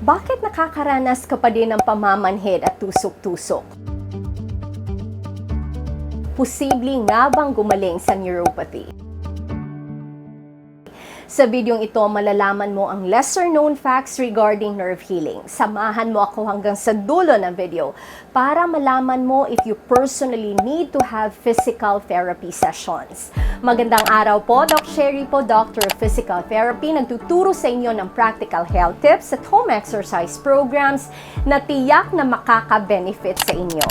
Bakit nakakaranas ka pa din ng pamamanhid at tusok-tusok? Posibleng nga bang gumaling sa neuropathy? Sa videong ito, malalaman mo ang lesser known facts regarding nerve healing. Samahan mo ako hanggang sa dulo ng video para malaman mo if you personally need to have physical therapy sessions. Magandang araw po, Doc Sherry po, Doctor of Physical Therapy. Nagtuturo sa inyo ng practical health tips at home exercise programs na tiyak na makaka-benefit sa inyo.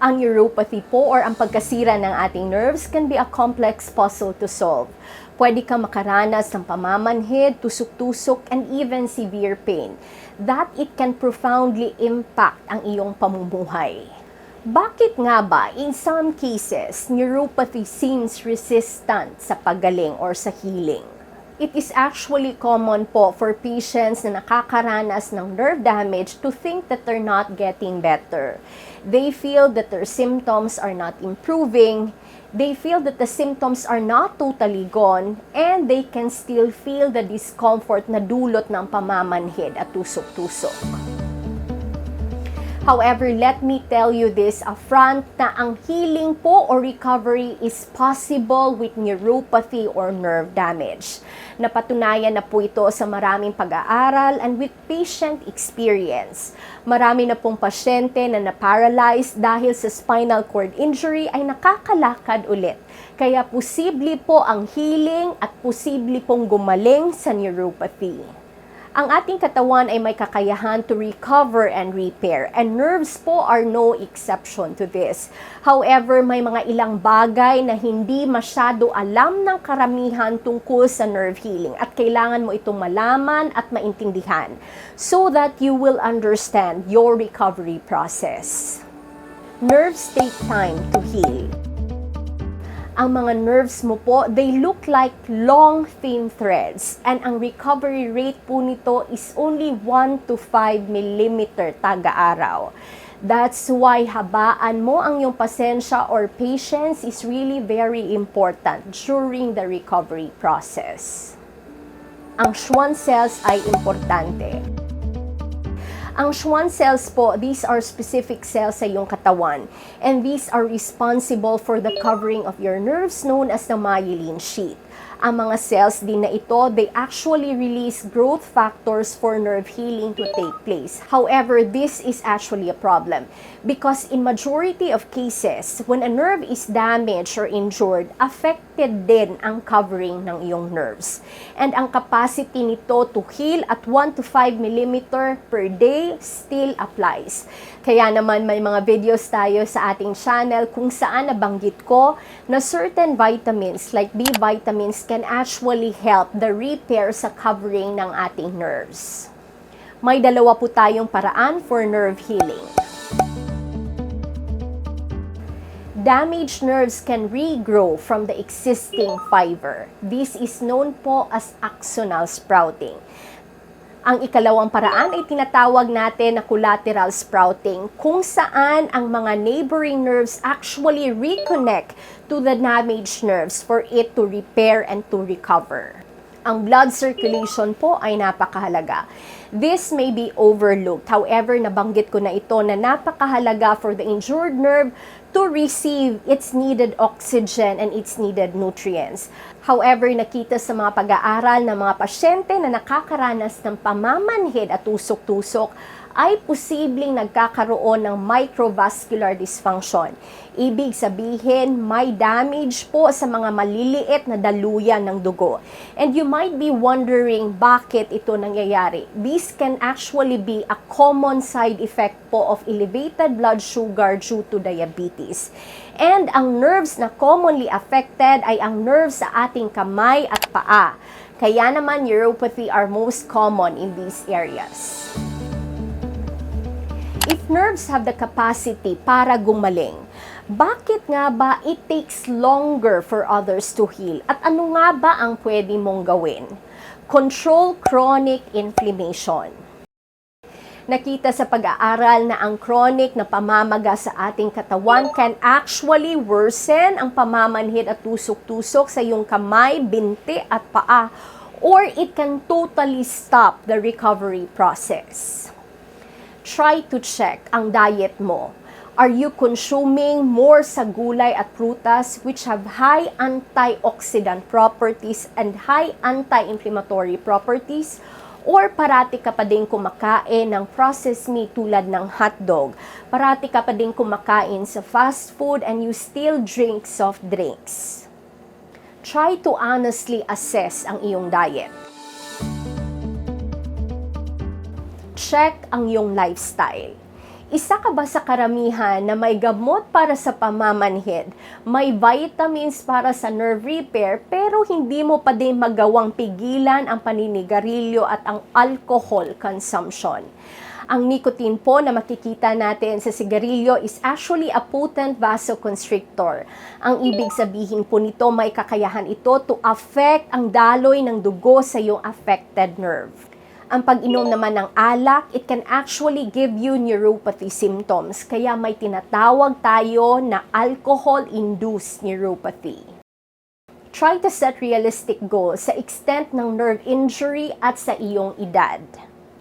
Ang neuropathy po or ang pagkasira ng ating nerves can be a complex puzzle to solve. Pwede kang makaranas ng pamamanhid, tusok-tusok, and even severe pain. That it can profoundly impact ang iyong pamumuhay. Bakit nga ba, in some cases, neuropathy seems resistant sa paggaling or sa healing? It is actually common po for patients na nakakaranas ng nerve damage to think that they're not getting better. They feel that their symptoms are not improving. They feel that the symptoms are not totally gone and they can still feel the discomfort na dulot ng pamamanhid at tusok-tusok. However, let me tell you this upfront na ang healing po or recovery is possible with neuropathy or nerve damage. Napatunayan na po ito sa maraming pag-aaral and with patient experience. Marami na pong pasyente na na-paralyze dahil sa spinal cord injury ay nakakalakad ulit. Kaya posible po ang healing at posible pong gumaling sa neuropathy. Ang ating katawan ay may kakayahan to recover and repair and nerves po are no exception to this. However, may mga ilang bagay na hindi masyado alam ng karamihan tungkol sa nerve healing at kailangan mo itong malaman at maintindihan so that you will understand your recovery process. Nerves take time to heal ang mga nerves mo po, they look like long thin threads. And ang recovery rate po nito is only 1 to 5 millimeter taga-araw. That's why habaan mo ang iyong pasensya or patience is really very important during the recovery process. Ang Schwann cells ay importante. Ang Schwann cells po, these are specific cells sa iyong katawan. And these are responsible for the covering of your nerves known as the myelin sheath. Ang mga cells din na ito, they actually release growth factors for nerve healing to take place. However, this is actually a problem because in majority of cases, when a nerve is damaged or injured, affected din ang covering ng iyong nerves. And ang capacity nito to heal at 1 to 5 millimeter per day still applies. Kaya naman may mga videos tayo sa ating channel kung saan nabanggit ko na certain vitamins like B vitamins can actually help the repair sa covering ng ating nerves. May dalawa po tayong paraan for nerve healing. Damaged nerves can regrow from the existing fiber. This is known po as axonal sprouting. Ang ikalawang paraan ay tinatawag natin na collateral sprouting kung saan ang mga neighboring nerves actually reconnect to the damaged nerves for it to repair and to recover. Ang blood circulation po ay napakahalaga. This may be overlooked. However, nabanggit ko na ito na napakahalaga for the injured nerve to receive its needed oxygen and its needed nutrients. However, nakita sa mga pag-aaral ng mga pasyente na nakakaranas ng pamamanhid at tusok-tusok ay posibleng nagkakaroon ng microvascular dysfunction. Ibig sabihin, may damage po sa mga maliliit na daluyan ng dugo. And you might be wondering bakit ito nangyayari. This can actually be a common side effect po of elevated blood sugar due to diabetes. And ang nerves na commonly affected ay ang nerves sa ating kamay at paa. Kaya naman neuropathy are most common in these areas. If nerves have the capacity para gumaling, bakit nga ba it takes longer for others to heal? At ano nga ba ang pwede mong gawin? Control chronic inflammation. Nakita sa pag-aaral na ang chronic na pamamaga sa ating katawan can actually worsen ang pamamanhid at tusok-tusok sa iyong kamay, binti at paa or it can totally stop the recovery process. Try to check ang diet mo. Are you consuming more sa gulay at prutas which have high antioxidant properties and high anti-inflammatory properties? Or parati ka pa din kumakain ng processed meat tulad ng hotdog? Parati ka pa din kumakain sa fast food and you still drink soft drinks? Try to honestly assess ang iyong diet. Check ang iyong lifestyle. Isa ka ba sa karamihan na may gamot para sa pamamanhid, may vitamins para sa nerve repair, pero hindi mo pa din magawang pigilan ang paninigarilyo at ang alcohol consumption? Ang nicotine po na makikita natin sa sigarilyo is actually a potent vasoconstrictor. Ang ibig sabihin po nito may kakayahan ito to affect ang daloy ng dugo sa iyong affected nerve. Ang pag-inom naman ng alak, it can actually give you neuropathy symptoms. Kaya may tinatawag tayo na alcohol-induced neuropathy. Try to set realistic goals sa extent ng nerve injury at sa iyong edad.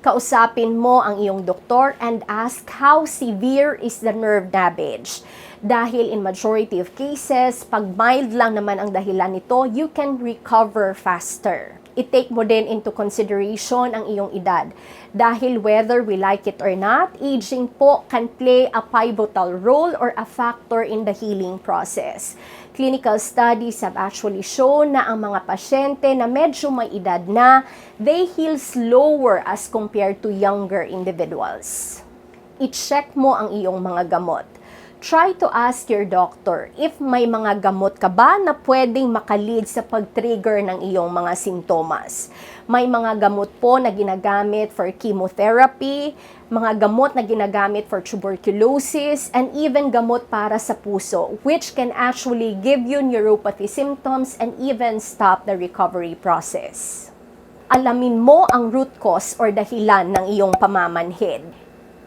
Kausapin mo ang iyong doktor and ask how severe is the nerve damage. Dahil in majority of cases, pag mild lang naman ang dahilan nito, you can recover faster i-take mo din into consideration ang iyong edad. Dahil whether we like it or not, aging po can play a pivotal role or a factor in the healing process. Clinical studies have actually shown na ang mga pasyente na medyo may edad na, they heal slower as compared to younger individuals. I-check mo ang iyong mga gamot try to ask your doctor if may mga gamot ka ba na pwedeng makalid sa pag-trigger ng iyong mga sintomas. May mga gamot po na ginagamit for chemotherapy, mga gamot na ginagamit for tuberculosis, and even gamot para sa puso, which can actually give you neuropathy symptoms and even stop the recovery process. Alamin mo ang root cause or dahilan ng iyong pamamanhid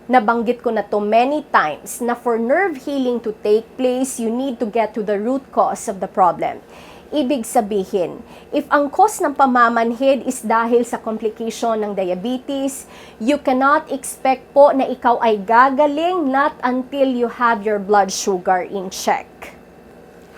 nabanggit ko na to many times na for nerve healing to take place, you need to get to the root cause of the problem. Ibig sabihin, if ang cause ng pamamanhid is dahil sa complication ng diabetes, you cannot expect po na ikaw ay gagaling not until you have your blood sugar in check.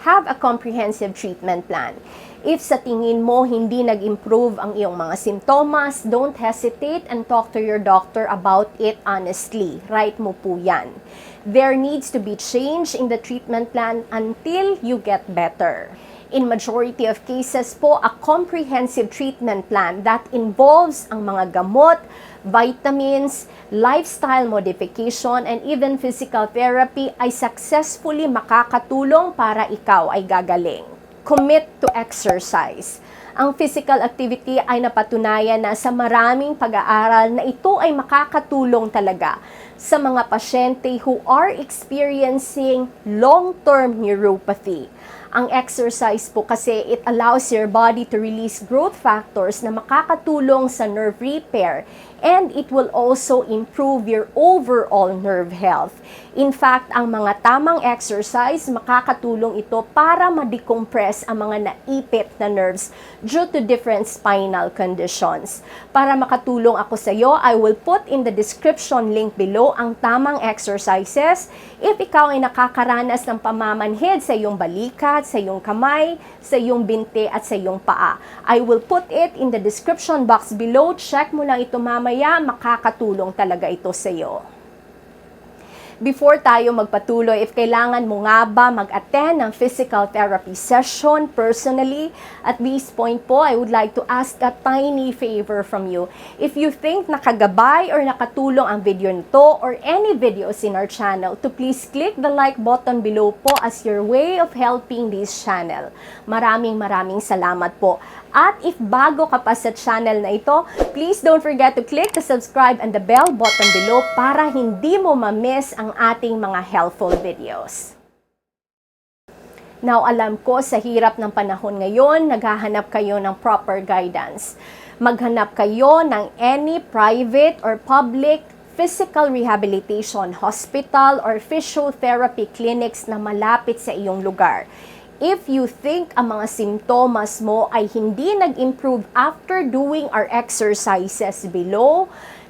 Have a comprehensive treatment plan. If sa tingin mo hindi nag-improve ang iyong mga simptomas, don't hesitate and talk to your doctor about it honestly. Right mo po yan. There needs to be change in the treatment plan until you get better. In majority of cases po, a comprehensive treatment plan that involves ang mga gamot, vitamins, lifestyle modification, and even physical therapy ay successfully makakatulong para ikaw ay gagaling commit to exercise. Ang physical activity ay napatunayan na sa maraming pag-aaral na ito ay makakatulong talaga sa mga pasyente who are experiencing long-term neuropathy. Ang exercise po kasi it allows your body to release growth factors na makakatulong sa nerve repair and it will also improve your overall nerve health. In fact, ang mga tamang exercise, makakatulong ito para ma-decompress ang mga naipit na nerves due to different spinal conditions. Para makatulong ako sa iyo, I will put in the description link below ang tamang exercises if ikaw ay nakakaranas ng pamamanhid sa iyong balikat, sa iyong kamay, sa iyong binti at sa iyong paa. I will put it in the description box below. Check mo lang ito mamaya, makakatulong talaga ito sa iyo before tayo magpatuloy, if kailangan mo nga ba mag-attend ng physical therapy session personally, at this point po, I would like to ask a tiny favor from you. If you think nakagabay or nakatulong ang video nito or any videos in our channel, to please click the like button below po as your way of helping this channel. Maraming maraming salamat po. At if bago ka pa sa channel na ito, please don't forget to click the subscribe and the bell button below para hindi mo ma-miss ang ating mga helpful videos. Now, alam ko sa hirap ng panahon ngayon, naghahanap kayo ng proper guidance. Maghanap kayo ng any private or public physical rehabilitation hospital or physiotherapy clinics na malapit sa iyong lugar. If you think ang mga simptomas mo ay hindi nag-improve after doing our exercises below,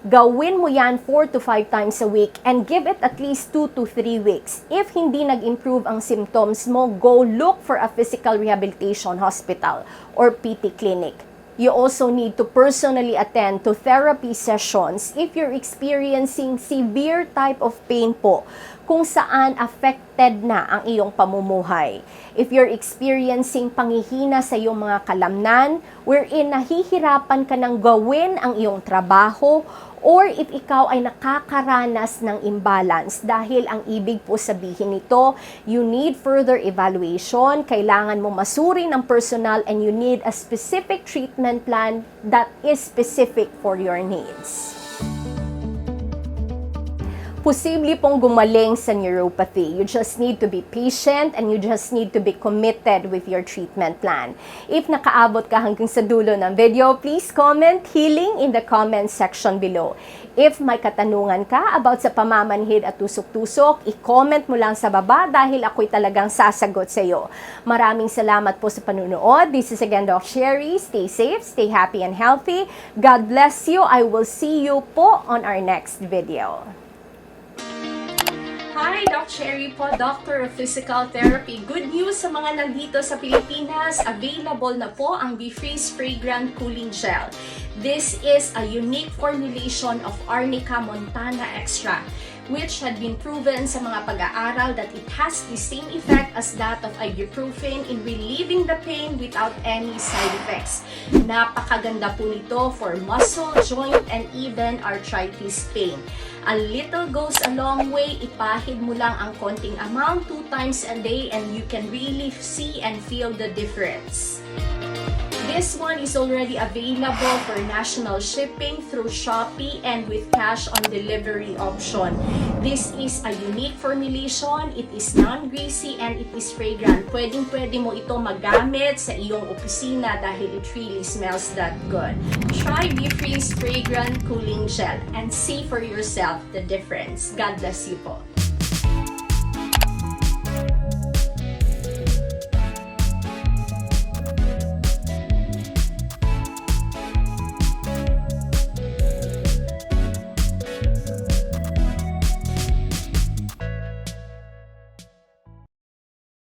gawin mo yan 4 to 5 times a week and give it at least 2 to 3 weeks. If hindi nag-improve ang symptoms mo, go look for a physical rehabilitation hospital or PT clinic. You also need to personally attend to therapy sessions if you're experiencing severe type of pain po kung saan affected na ang iyong pamumuhay. If you're experiencing pangihina sa iyong mga kalamnan, wherein nahihirapan ka ng gawin ang iyong trabaho, or if ikaw ay nakakaranas ng imbalance. Dahil ang ibig po sabihin nito, you need further evaluation, kailangan mo masuri ng personal and you need a specific treatment plan that is specific for your needs posible pong gumaling sa neuropathy. You just need to be patient and you just need to be committed with your treatment plan. If nakaabot ka hanggang sa dulo ng video, please comment healing in the comment section below. If may katanungan ka about sa pamamanhid at tusok-tusok, i-comment mo lang sa baba dahil ako'y talagang sasagot sa iyo. Maraming salamat po sa panunood. This is again Doc Sherry. Stay safe, stay happy and healthy. God bless you. I will see you po on our next video. Hi, Doc Sherry po, Doctor of Physical Therapy. Good news sa mga nandito sa Pilipinas, available na po ang Be-Freeze Fragrant Cooling Gel. This is a unique formulation of Arnica montana extract which had been proven sa mga pag-aaral that it has the same effect as that of ibuprofen in relieving the pain without any side effects. Napakaganda po nito for muscle, joint, and even arthritis pain. A little goes a long way. Ipahid mo lang ang konting amount two times a day and you can really see and feel the difference. This one is already available for national shipping through Shopee and with cash on delivery option. This is a unique formulation. It is non-greasy and it is fragrant. Pwedeng pwede mo ito magamit sa iyong opisina dahil it really smells that good. Try Be-Freeze Fragrant Cooling Gel and see for yourself the difference. God bless you po.